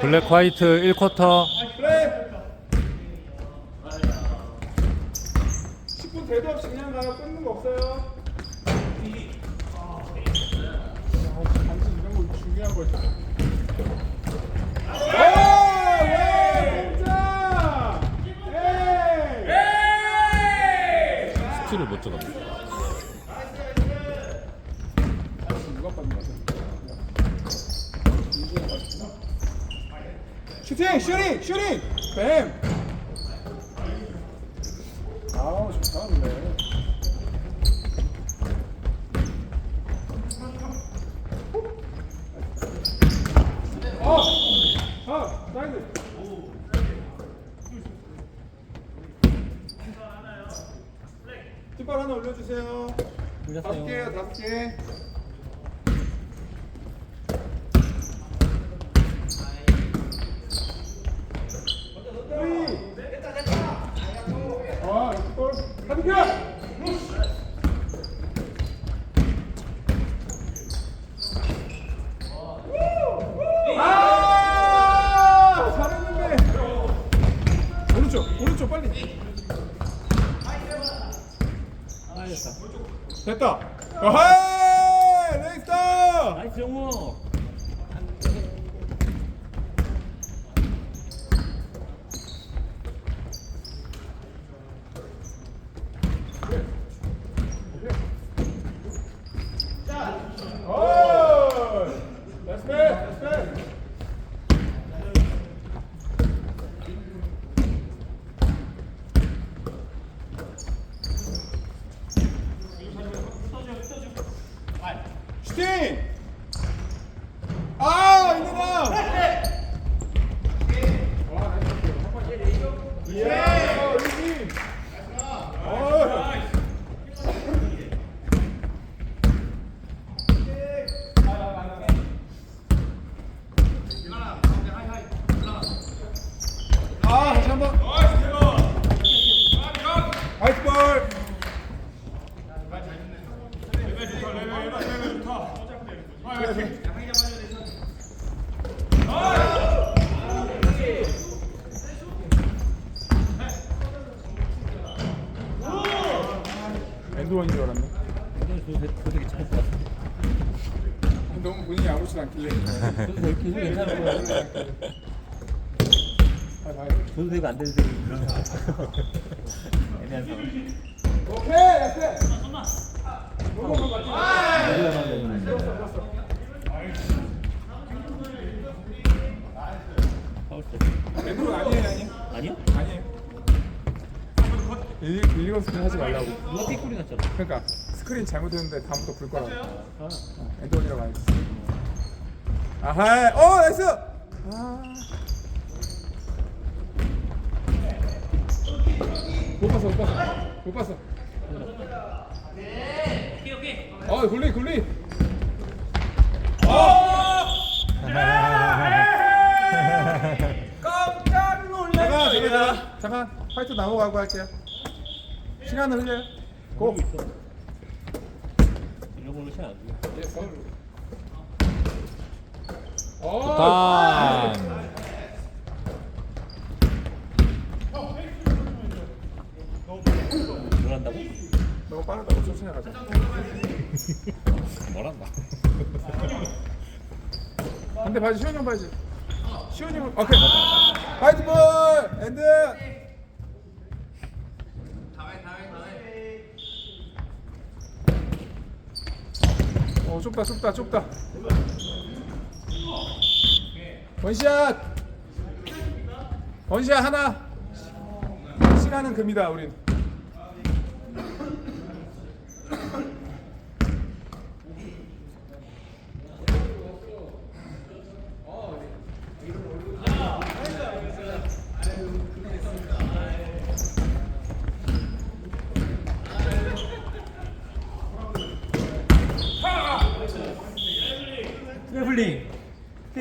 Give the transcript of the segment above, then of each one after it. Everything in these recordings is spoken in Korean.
블랙 화이트 1쿼터 그래. 10분 대도 없이 그냥 가요. 끊는 거 없어요. 아, 단지 이런 거 중요한 거지. 오! 예! 공짜! 에이! 스틸을 못 들어갔네 누가 빠진 거야? 슈팅! 슈팅! 슈팅! 뱀! 아우 좋다 근데 어! 아! 사이드! 뒷발 하나 올려주세요 다섯 개요 다섯 개 아, 골. 하비켜! 아! 잘했는데. 오른쪽, 오른쪽 빨리. 됐다. 어헤이! 넥스터! 나이스 영호 슈팅! 아, 이놈아! 예, 리지. 어. 아, 다시 한 번. 화이트 볼. 엔드원인 줄 알았네. 너무 본인이 아무렇지도 않길래. 이렇게 괜찮은 거야 아, 아, 안 되고 애매한 상황 오케이, 파울 때 엔드원 아니에요, 아니? 아니요? 아니에요. 일, 일리건 스크린 하지 말라고. 났잖아 그러니까 스크린 잘못했는데 다음부터 불 거라고. 아, 엔드원이라고 안 했어. 아하, 어, 나이스. 아. 못 봤어, 못 봤어, 못 봤어. 어, 굴리, 굴리. 어! 깜짝 놀랐어요. 잠깐, 잠깐, 잠깐. 화이트 넘어가고 할게요. 시간을 흘려요. 고. 이런 걸로 시간 안 주고 예, 서울. 어, 아뭘 한다고? 너무 빠르다고 천천히 가자. 뭐란다 한대 봐야지, 시원이 형 봐야지. 시원이 형, 오케이. 화이트 볼! 엔드! 어, 좁다, 좁다, 좁다. 원샷! 원샷 하나! 시간은 금이다, 우린.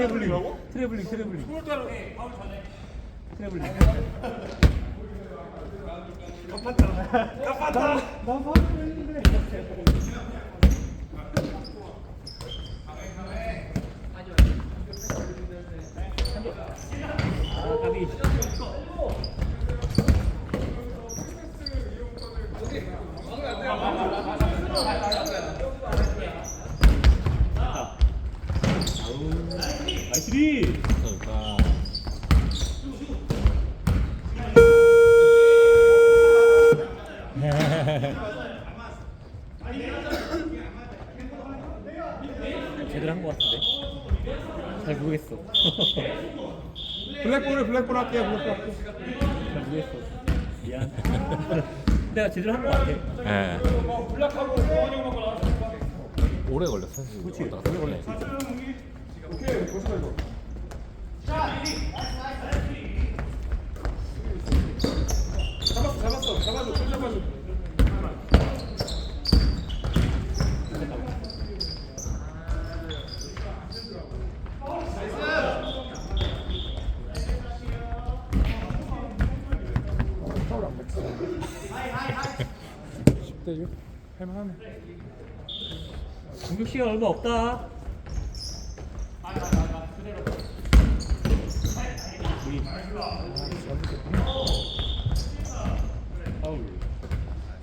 트래블링. 트래블링 네. 트래블링 트래블링. 나빴다. 나빴다 잘 모르겠어. 블랙볼을 블랙볼 할게요 블랙볼 할게요 잘 모르겠어. 미안. 내가 제대로 한것 같아. 예. 오래 걸렸어. 그렇지. 왔다 갔다. 오래 걸렸지. 오케이 멋있다 이거 잡았어 잡았어 잡아줘 손 잡아줘 파울 안 됐어 10대 6 할만하네 공격 시간 얼마 없다.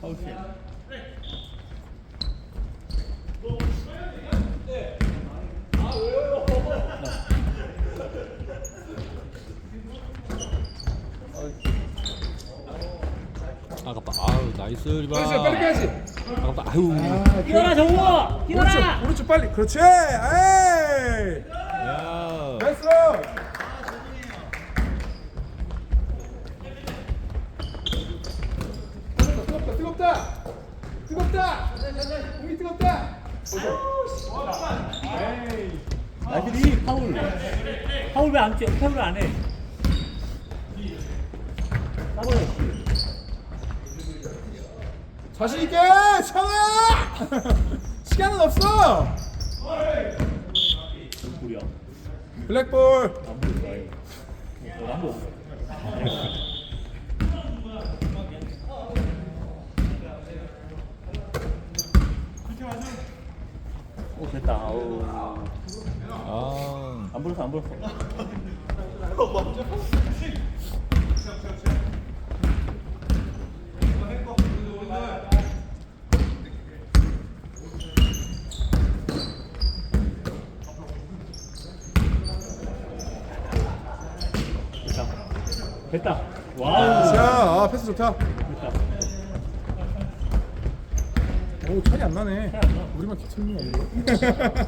파울 시 아깝다. 아우 나이스 리바. 빨리 가야지 아깝다. 아유. 아, 뛰어라 정우아! 뛰어라! 오른쪽 오른쪽 빨리 그렇지 에이 야. 나이스 뜨겁다 뜨겁다 뜨겁다 공이 뜨겁다 에이 나들이 파울. 파울 왜 안 뛰어? 파울 안 해? 자신 있게 청아 시간은 없어? 블랙볼. 어. 오 됐다. 아우. 아. 안 불었어 안 불었어. 됐다. 와우. 자 아, 패스 좋다 됐다. 오 차이 안 나네. 우리만 거 아닌가?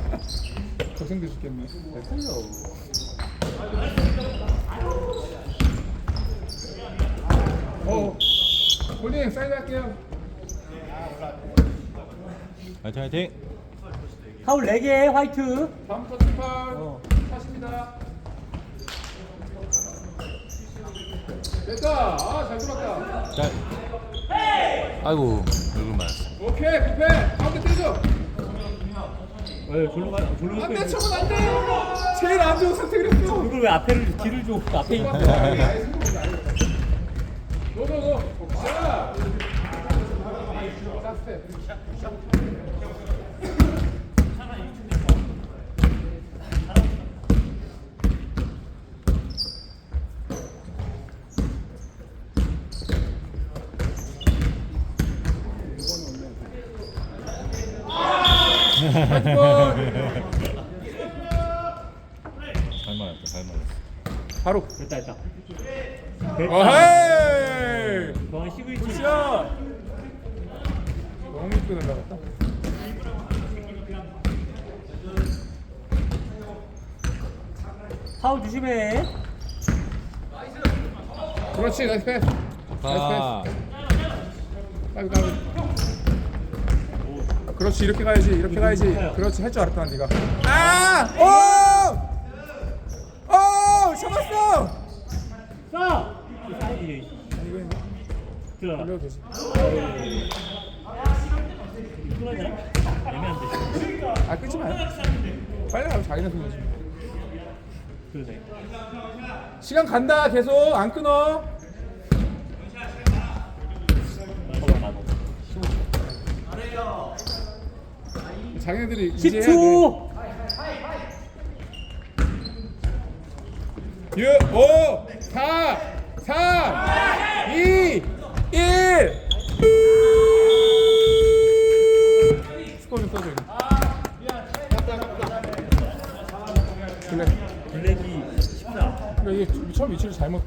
걱정돼 죽겠네 어 홀딩 사이드 할게요 화이팅 화이팅. 파울 4개 화이트. 다음 거 팀팔 어. 하십니다 됐다 아잘 들어갔다 자. 아이고 얼굴 맞았어. 오케이 부패 가운데 때려 왜 졸로 가? 졸로 갈 안돼 거야. 저건 안 돼 제일 안 좋은 선택이랬어 이걸 왜 앞에를 뒤를 줘? 앞에 있는 노노노 자 자, 스텝. 잘 맞았다. 잘 맞았어. 바로 됐다 됐다. 어헤이 동안 11초. 굿샷 너무 이쁘게 날라갔다 파울 조심해. 그렇지 나이스 패스 아. 빨리 가 그렇지 이렇게 가야지 이렇게 가야지 그렇지 할 줄 알았다 네가 아! 오! 사이드 들어가. 올려도 되지 끊어지나? 애매한데. 아 끊지 마요 빨리 가면 자기네 손이지 그러네. 시간 간다 계속 안 끊어 나도. 자기네들이 이제 해야 돼 10초. 유, 오, 4 3 2 1 스코어 좀 써줘 블랙이 14. 그래 이게 처음 위치를 잘못